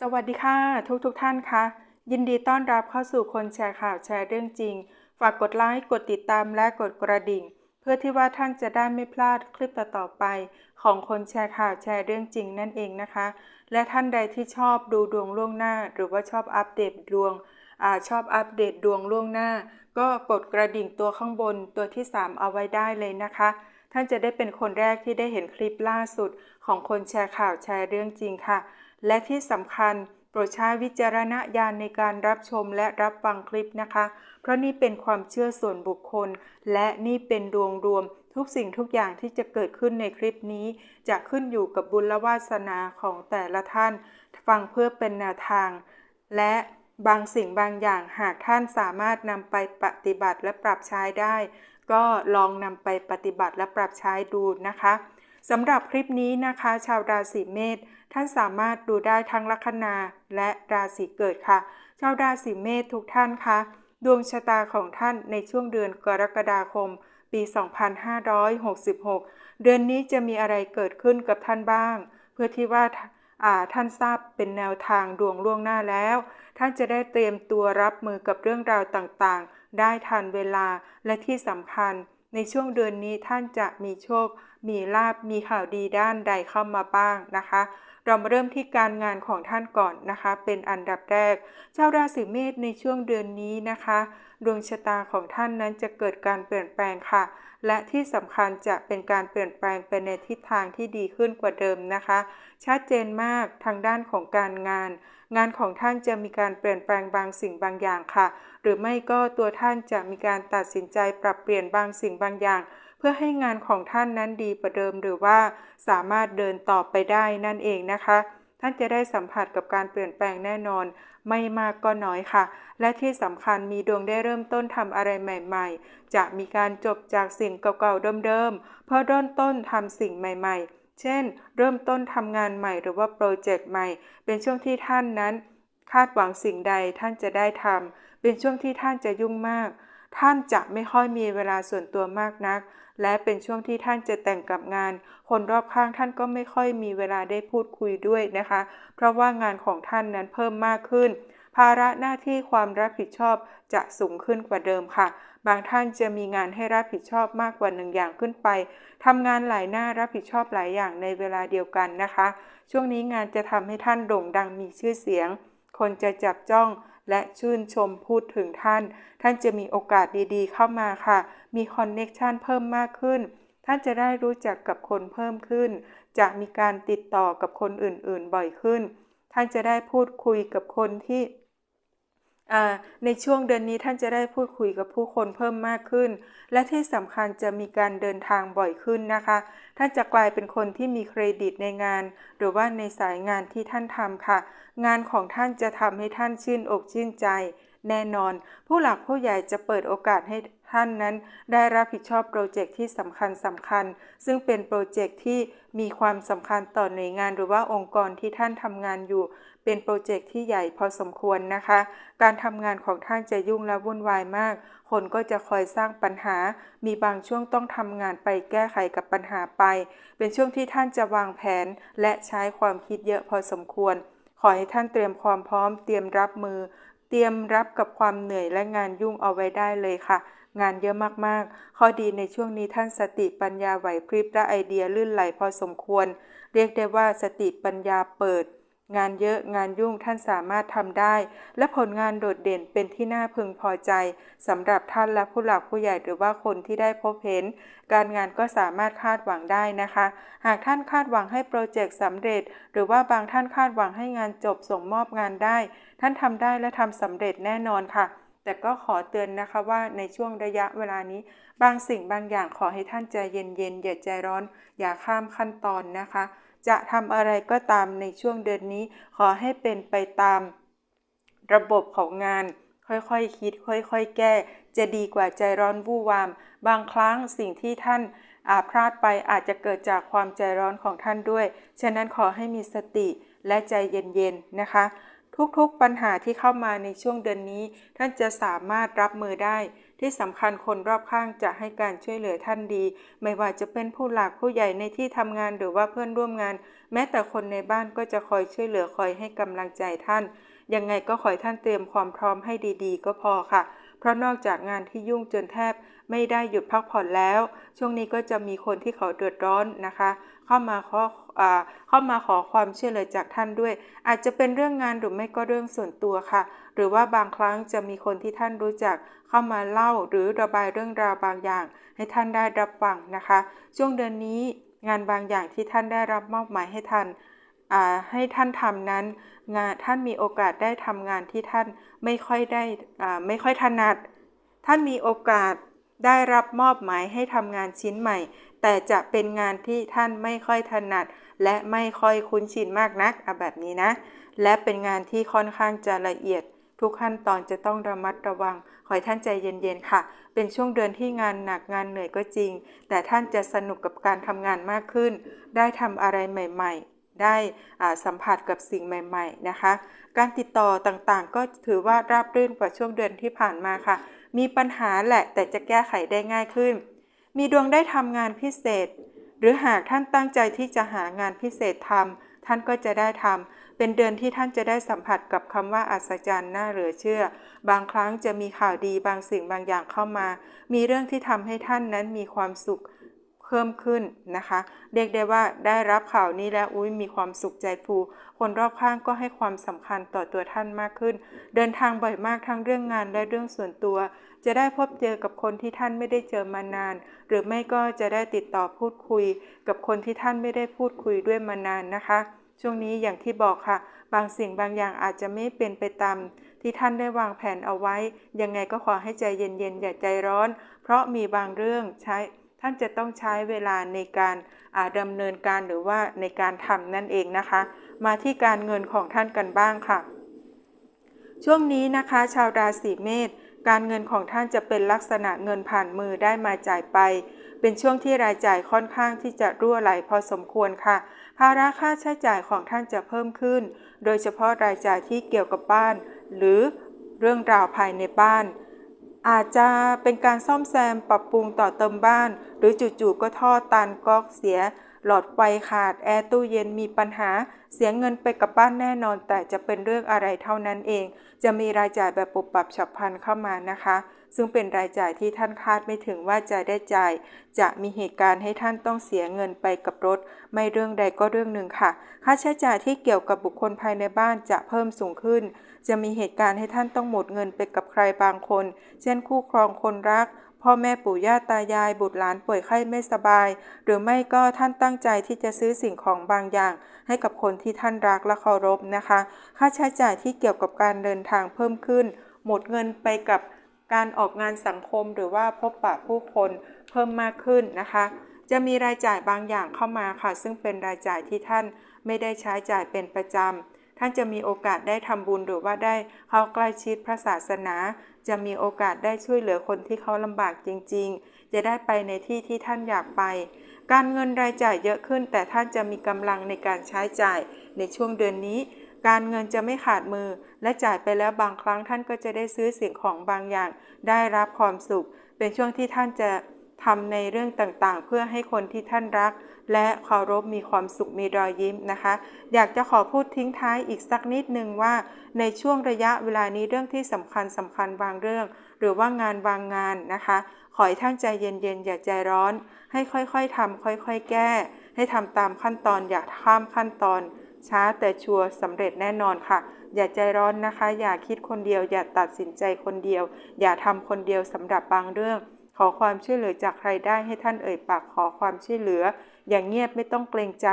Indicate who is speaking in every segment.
Speaker 1: สวัสดีค่ะ ทุกทุกท่านคะยินดีต้อนรับเข้าสู่คนแชร์ข่าวแชร์เรื่องจริง ฝากกดไลค์กดติดตามและกดกระดิ่ง เพื่อที่ว่าท่านจะได้ไม่พลาดคลิปต่อๆไป ของคนแชร์ข่าวแชร์เรื่องจริงนั่นเองนะคะ และท่านใดที่ชอบดูดวงล่วงหน้า หรือว่าชอบอัปเดตดวงอชอบอัปเดตดวงล่วงหน้า ก็กดกระดิ่งตัวข้างบนตัวที่ 3 เอาไว้ได้เลยนะคะ ท่านจะได้เป็นคนแรกที่ได้เห็นคลิปล่าสุด ของคนแชร์ข่าวแชร์เรื่องจริงค่ะ และที่สำคัญโปรดใช้วิจารณญาณในการรับชมและรับฟังคลิปนะคะ เพราะนี่เป็นความเชื่อส่วนบุคคล และนี่เป็นดวงรวมทุกสิ่งทุกอย่างที่จะเกิดขึ้นในคลิปนี้ จะขึ้นอยู่กับบุญและวาสนาของแต่ละท่าน ฟังเพื่อเป็นแนวทาง และบางสิ่งบางอย่างหากท่านสามารถนำไปปฏิบัติและปรับใช้ได้ ก็ลองนำไปปฏิบัติและปรับใช้ดูนะคะ สำหรับคลิปนี้นะคะ ชาวราศีเมษท่านสามารถดูได้ทั้งลัคนาและราศีเกิดค่ะ ชาวราศีเมษทุกท่านคะดวงชะตาของท่านในช่วงเดือนกรกฎาคม ปี 2566 เดือนนี้จะมีอะไรเกิดขึ้นกับท่านบ้าง เพื่อที่ว่าอ่าท่านทราบเป็นแนวทางดวงล่วงหน้าแล้ว ท่านจะได้เตรียมตัวรับมือกับเรื่องราวต่างๆ ได้ทันเวลาและที่สำคัญ ในช่วงเดือนนี้ท่านจะมีโชค มีลาบมีข่าวดีด้านใดเข้ามาบ้างนะคะ เรามาเริ่มที่การงานของท่านก่อนนะคะ เป็นอันดับแรก เจ้าราศีเมษในช่วงเดือนนี้นะคะ ดวงชะตาของท่านนั้นจะเกิดการเปลี่ยนแปลงค่ะ และที่สำคัญจะเป็นการเปลี่ยนแปลงไปในทิศทางที่ดีขึ้นกว่าเดิมนะคะ ชัดเจนมากทางด้านของการงาน งานของท่านจะมีการเปลี่ยนแปลงบางสิ่งบางอย่างค่ะ หรือไม่ก็ตัวท่านจะมีการตัดสินใจปรับเปลี่ยนบางสิ่งบางอย่าง เพื่อให้งานของท่านนั้นดีกว่าเดิม หรือว่าสามารถเดินต่อไปได้นั่นเองนะคะ ท่านจะได้สัมผัสกับการเปลี่ยนแปลงแน่นอน ไม่มากก็น้อยค่ะ และที่สำคัญมีดวงได้เริ่มต้นทำอะไรใหม่ ๆ จะมีการจบจากสิ่งเก่าๆเดิมๆ เพื่อเริ่มต้นทำสิ่งใหม่ ๆ เช่น เริ่มต้นทำงานใหม่หรือว่าโปรเจกต์ใหม่ เป็นช่วงที่ท่านนั้น คาดหวังสิ่งใดท่านจะได้ทำเป็นช่วงที่ท่านจะยุ่งมาก ท่านจะไม่ค่อยมีเวลาส่วนตัวมากนัก และเป็นช่วงที่ท่านจะแต่งกับงาน คนรอบข้างท่านก็ไม่ค่อยมีเวลาได้พูดคุยด้วยนะคะ เพราะว่างานของท่านนั้นเพิ่มมากขึ้น ภาระหน้าที่ความรับผิดชอบจะสูงขึ้นกว่าเดิมค่ะ บางท่านจะมีงานให้รับผิดชอบมากกว่าหนึ่งอย่างขึ้นไปทำงานหลายหน้ารับผิดชอบหลายอย่างในเวลาเดียวกันนะคะ ช่วงนี้งานจะทำให้ท่านโด่งดังมีชื่อเสียง คนจะจับจ้อง และชื่นชมพูดถึงท่าน ท่านจะมีโอกาสดีๆ เข้ามาค่ะ มีคอนเน็กชันเพิ่มมากขึ้น ท่านจะได้รู้จักกับคนเพิ่มขึ้น จะมีการติดต่อกับคนอื่นๆบ่อยขึ้น ท่านจะได้พูดคุยกับคนที่ ในช่วงเดือนนี้ท่านจะได้พูดคุยกับผู้คนเพิ่มมากขึ้น และที่สำคัญจะมีการเดินทางบ่อยขึ้นนะคะ ท่านจะกลายเป็นคนที่มีเครดิตในงาน หรือว่าในสายงานที่ท่านทำค่ะ งานของท่านจะทำให้ท่านชื่นอกชื่นใจ แน่นอน ผู้หลักผู้ใหญ่จะเปิดโอกาสให้ ท่านนั้นได้รับผิดชอบโปรเจกต์ที่สำคัญสำคัญ ซึ่งเป็นโปรเจกต์ที่มีความสำคัญต่อหน่วยงานหรือว่าองค์กรที่ท่านทำงานอยู่ เป็นโปรเจกต์ที่ใหญ่พอสมควรนะคะ การทำงานของท่านจะยุ่งและวุ่นวายมาก คนก็จะคอยสร้างปัญหา มีบางช่วงต้องทำงานไปแก้ไขกับปัญหาไป เป็นช่วงที่ท่านจะวางแผน และใช้ความคิดเยอะพอสมควร ขอให้ท่านเตรียมความพร้อม เตรียมรับมือ เตรียมรับกับความเหนื่อยและงานยุ่งเอาไว้ได้เลยค่ะ งานเยอะมากๆ ข้อดีในช่วงนี้ท่านสติปัญญาไหวพริบและไอเดียลื่นไหลพอสมควร เรียกได้ว่าสติปัญญาเปิด งานเยอะงานยุ่งท่านสามารถทำได้ และผลงานโดดเด่นเป็นที่น่าพึงพอใจสำหรับท่านและผู้หลักผู้ใหญ่หรือว่าคนที่ได้พบเห็น การงานก็สามารถคาดหวังได้นะคะ หากท่านคาดหวังให้โปรเจกต์สำเร็จ หรือว่าบางท่านคาดหวังให้งานจบส่งมอบงานได้ ท่านทำได้และทำสำเร็จแน่นอนค่ะ แต่ก็ขอเตือนนะคะว่าในช่วงระยะเวลานี้ บางสิ่งบางอย่างขอให้ท่านใจเย็นๆอย่าใจร้อน อย่าข้ามขั้นตอนนะคะ จะทำอะไรก็ตามในช่วงเดือนนี้ ขอให้เป็นไปตามระบบของงาน ค่อยๆคคิด ค่อยๆ แก้ จะดีกว่าใจร้อนวู่วาม บางครั้งสิ่งที่ท่านอาพลาดไปอาจจะเกิดจากความใจร้อนของท่านด้วย ฉะนั้นขอให้มีสติและใจเย็นๆนะคะ ทุกๆปัญหาที่เข้ามาในช่วงเดือนนี้ ท่านจะสามารถรับมือได้ ที่สำคัญคนรอบข้างจะให้การช่วยเหลือท่านดี ไม่ว่าจะเป็นผู้หลักผู้ใหญ่ในที่ทำงานหรือว่าเพื่อนร่วมงาน แม้แต่คนในบ้านก็จะคอยช่วยเหลือคอยให้กำลังใจท่าน ยังไงก็ขอให้ท่านเตรียมความพร้อมให้ดีๆ ก็พอค่ะ เพราะนอกจากงานที่ยุ่งจนแทบ ไม่ได้หยุดพักผ่อนแล้ว ช่วงนี้ก็จะมีคนที่เขาเดือดร้อนนะคะ เข้ามาขอเข้ามาขอความช่วยเหลือจากท่านด้วย อาจจะเป็นเรื่องงานหรือไม่ก็เรื่องส่วนตัวค่ะ หรือว่าบางครั้งจะมีคนที่ท่านรู้จักเข้ามาเล่าหรือระบายเรื่องราวบางอย่าง ให้ท่านได้รับฟังนะคะ ช่วงเดือนนี้งานบางอย่างที่ท่านได้รับมอบหมายให้ท่านให้ท่านทำนั้นงานท่านมีโอกาสได้ทำงานที่ท่านไม่ค่อยได้ไม่ค่อยถนัด ท่านมีโอกาส ได้รับมอบหมายให้ทำงานชิ้นใหม่ แต่จะเป็นงานที่ท่านไม่ค่อยถนัด และไม่ค่อยคุ้นชินมากนักเอาแบบนี้นะ และเป็นงานที่ค่อนข้างจะละเอียด ทุกขั้นตอนจะต้องระมัดระวัง ขอให้ท่านใจเย็นๆค่ะ เป็นช่วงเดือนที่งานหนักงานเหนื่อยก็จริง แต่ท่านจะสนุกกับการทำงานมากขึ้น ได้ทำอะไรใหม่ ๆได้สัมผัสกับสิ่งใหม่ ๆ นะคะ การติดต่อต่างๆ ก็ถือว่าราบรื่นกว่าช่วงเดือนที่ผ่านมาค่ะ มีปัญหาแหละแต่จะแก้ไขได้ง่ายขึ้น มีดวงได้ทำงานพิเศษ หรือหากท่านตั้งใจที่จะหางานพิเศษทำท่านก็จะได้ทำเป็นเดือนที่ท่านจะได้สัมผัสกับคำว่าอัศจรรย์น่าเหลือเชื่อ บางครั้งจะมีข่าวดีบางสิ่งบางอย่างเข้ามา มีเรื่องที่ทำให้ท่านนั้นมีความสุข เพิ่มขึ้นนะคะ เรียกได้ว่าได้รับข่าวนี้แล้วอุ้ยมีความสุขใจฟู คนรอบข้างก็ให้ความสำคัญต่อตัวท่านมากขึ้น เดินทางบ่อยมากทั้งเรื่องงานและเรื่องส่วนตัว จะได้พบเจอกับคนที่ท่านไม่ได้เจอมานาน หรือไม่ก็จะได้ติดต่อพูดคุย กับคนที่ท่านไม่ได้พูดคุยด้วยมานานนะคะ ช่วงนี้อย่างที่บอกค่ะ บางสิ่งบางอย่างอาจจะไม่เป็นไปตามที่ท่านได้วางแผนเอาไว้ ยังไงก็ขอให้ใจเย็นๆอย่าใจร้อน เพราะมีบางเรื่องใช้ ท่านจะต้องใช้เวลาในการดำเนินการหรือว่าในการทำนั่นเองนะคะ มาที่การเงินของท่านกันบ้างค่ะ ช่วงนี้นะคะ ชาวราศีเมษการเงินของท่านจะเป็นลักษณะเงินผ่านมือได้มาจ่ายไป เป็นช่วงที่รายจ่ายค่อนข้างที่จะรั่วไหลพอสมควรค่ะ ภาระค่าใช้จ่ายของท่านจะเพิ่มขึ้น โดยเฉพาะรายจ่ายที่เกี่ยวกับบ้าน หรือเรื่องราวภายในบ้าน อาจจะเป็นการซ่อมแซมปรับปรุงต่อเติมบ้าน หรือจู่ๆก็ท่อตันก๊อกเสีย หลอดไฟขาดแอร์ตู้เย็นมีปัญหา เสียเงินไปกับบ้านแน่นอน แต่จะเป็นเรื่องอะไรเท่านั้นเอง จะมีรายจ่ายแบบปุบปับฉับพลันเข้ามานะคะ ซึ่งเป็นรายจ่ายที่ท่านคาดไม่ถึงว่าจะได้จ่าย จะมีเหตุการณ์ให้ท่านต้องเสียเงินไปกับรถ ไม่เรื่องใดก็เรื่องหนึ่งค่ะ ค่าใช้จ่ายที่เกี่ยวกับบุคคลภายในบ้านจะเพิ่มสูงขึ้น จะมีเหตุการณ์ให้ท่านต้องหมดเงินไปกับใครบางคน เช่นคู่ครองคนรัก พ่อแม่ปู่ย่าตายาย บุตรหลานป่วยไข้ไม่สบาย หรือไม่ก็ท่านตั้งใจที่จะซื้อสิ่งของบางอย่าง ให้กับคนที่ท่านรักและเคารพนะคะ ค่าใช้จ่ายที่เกี่ยวกับการเดินทางเพิ่มขึ้น หมดเงินไปกับการออกงานสังคมหรือว่าพบปะผู้คนเพิ่มมากขึ้นนะคะ จะมีรายจ่ายบางอย่างเข้ามาค่ะ ซึ่งเป็นรายจ่ายที่ท่านไม่ได้ใช้จ่ายเป็นประจำ ท่านจะมีโอกาสได้ทำบุญหรือว่าได้เข้าใกล้ชิดพระศาสนา จะมีโอกาสได้ช่วยเหลือคนที่เขาลำบากจริง ๆ จะได้ไปในที่ที่ท่านอยากไป การเงินรายจ่ายเยอะขึ้น แต่ท่านจะมีกำลังในการใช้จ่ายในช่วงเดือนนี้ การเงินจะไม่ขาดมือ และจ่ายไปแล้วบางครั้งท่านก็จะได้ซื้อสิ่งของบางอย่าง ได้รับความสุข เป็นช่วงที่ท่านจะทำในเรื่องต่างๆ เพื่อให้คนที่ท่านรัก และเคารพมีความสุขมีรอยยิ้มนะคะ อยากจะขอพูดทิ้งท้ายอีกสักนิดนึงว่า ในช่วงระยะเวลานี้เรื่องที่สำคัญสำคัญบางเรื่อง หรือว่างานบางงานนะคะ ขอให้ท่านใจเย็นๆอย่าใจร้อน ให้ค่อยๆทำค่อยๆ แก้ ให้ทำตามขั้นตอนอย่าข้ามขั้นตอนช้าแต่ชัวร์สำเร็จแน่นอนค่ะ อย่าใจร้อนนะคะ อย่าคิดคนเดียว อย่าตัดสินใจคนเดียว อย่าทำคนเดียวสำหรับบางเรื่อง ขอความช่วยเหลือจากใครได้ให้ท่านเอ่ยปากขอความช่วยเหลือ อย่างเงียบไม่ต้องเกรงใจ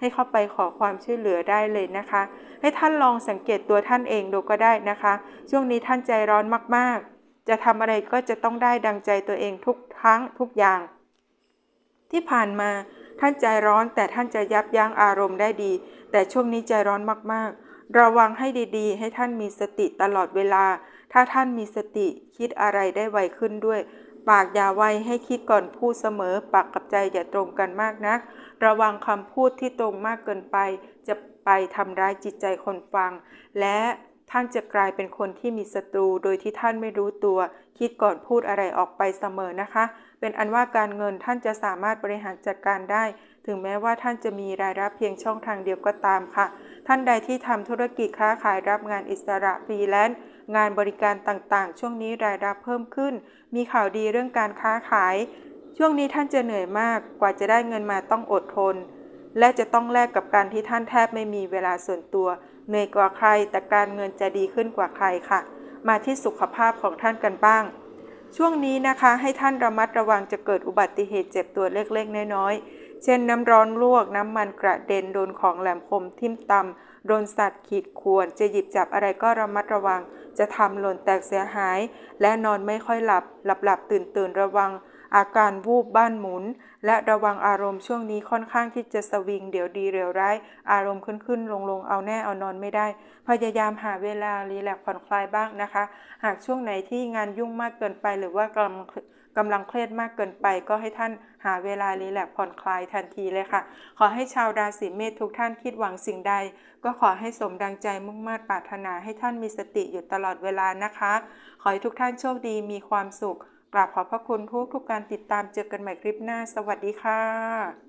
Speaker 1: ให้เข้าไปขอความช่วยเหลือได้เลยนะคะ ให้ท่านลองสังเกตตัวท่านเองดูก็ได้นะคะ ช่วงนี้ท่านใจร้อนมากๆ จะทำอะไรก็จะต้องได้ดังใจตัวเองทุกทั้งทุกอย่าง ที่ผ่านมาท่านใจร้อนแต่ท่านจะยับยั้งอารมณ์ได้ดี แต่ช่วงนี้ใจร้อนมากๆ ระวังให้ดีๆ ให้ท่านมีสติตลอดเวลา ถ้าท่านมีสติคิดอะไรได้ไวขึ้นด้วย ปากอย่าไวให้คิดก่อนพูดเสมอ ปากกับใจอย่าตรงกันมากนัก ระวังคำพูดที่ตรงมากเกินไป จะไปทำร้ายจิตใจคนฟัง และท่านจะกลายเป็นคนที่มีศัตรู โดยที่ท่านไม่รู้ตัว คิดก่อนพูดอะไรออกไปเสมอนะคะ เป็นอันว่าการเงินท่านจะสามารถบริหารจัดการได้ ถึงแม้ว่าท่านจะมีรายรับเพียงช่องทางเดียวก็ตามค่ะ ท่านใดที่ทำธุรกิจค้าขายรับงานอิสระฟรีแลนซ์ งานบริการต่างๆ ช่วงนี้รายรับเพิ่มขึ้น มีข่าวดีเรื่องการค้าขาย ช่วงนี้ท่านจะเหนื่อยมากกว่าจะได้เงินมาต้องอดทน และจะต้องแลกกับการที่ท่านแทบไม่มีเวลาส่วนตัวเหนื่อยกว่าใคร แต่การเงินจะดีขึ้นกว่าใครค่ะ มาที่สุขภาพของท่านกันบ้าง ช่วงนี้นะคะให้ท่านระมัดระวังจะเกิดอุบัติเหตุเจ็บตัวเล็กๆ น้อยๆ เช่นน้ำร้อนลวกน้ำมันกระเด็นโดนของแหลมคมทิ่มตำโดนสัตว์ขีดข่วนจะหยิบจับอะไรก็ระมัดระวัง จะทำหล่นแตกเสียหาย และนอนไม่ค่อยหลับหลับหลับตื่นตื่นระวัง อาการวูบบ้านหมุน และระวังอารมณ์ช่วงนี้ค่อนข้างที่จะสวิง เดี๋ยวดีเดี๋ยวร้าย อารมณ์ขึ้นขึ้นลงลงเอาแน่เอานอนไม่ได้ พยายามหาเวลารีแลกผ่อนคลายบ้างนะคะ หากช่วงไหนที่งานยุ่งมากเกินไปหรือว่ากำลังกำลังเครียดมากเกินไปก็ให้ท่านหาเวลารีแลกผ่อนคลายทันทีเลยค่ะ ขอให้ชาวราศีเมษทุกท่านคิดหวังสิ่งใด ก็ขอให้สมดังใจมุ่งมา่ปรารถนาให้ท่านมีสติอยู่ตลอดเวลานะคะ ขอให้ทุกท่านโชคดีมีความสุข กราบขอบพระคุณทุกทุกการติดตามเจอกันใหม่คลิปหน้า สวัสดีค่ะ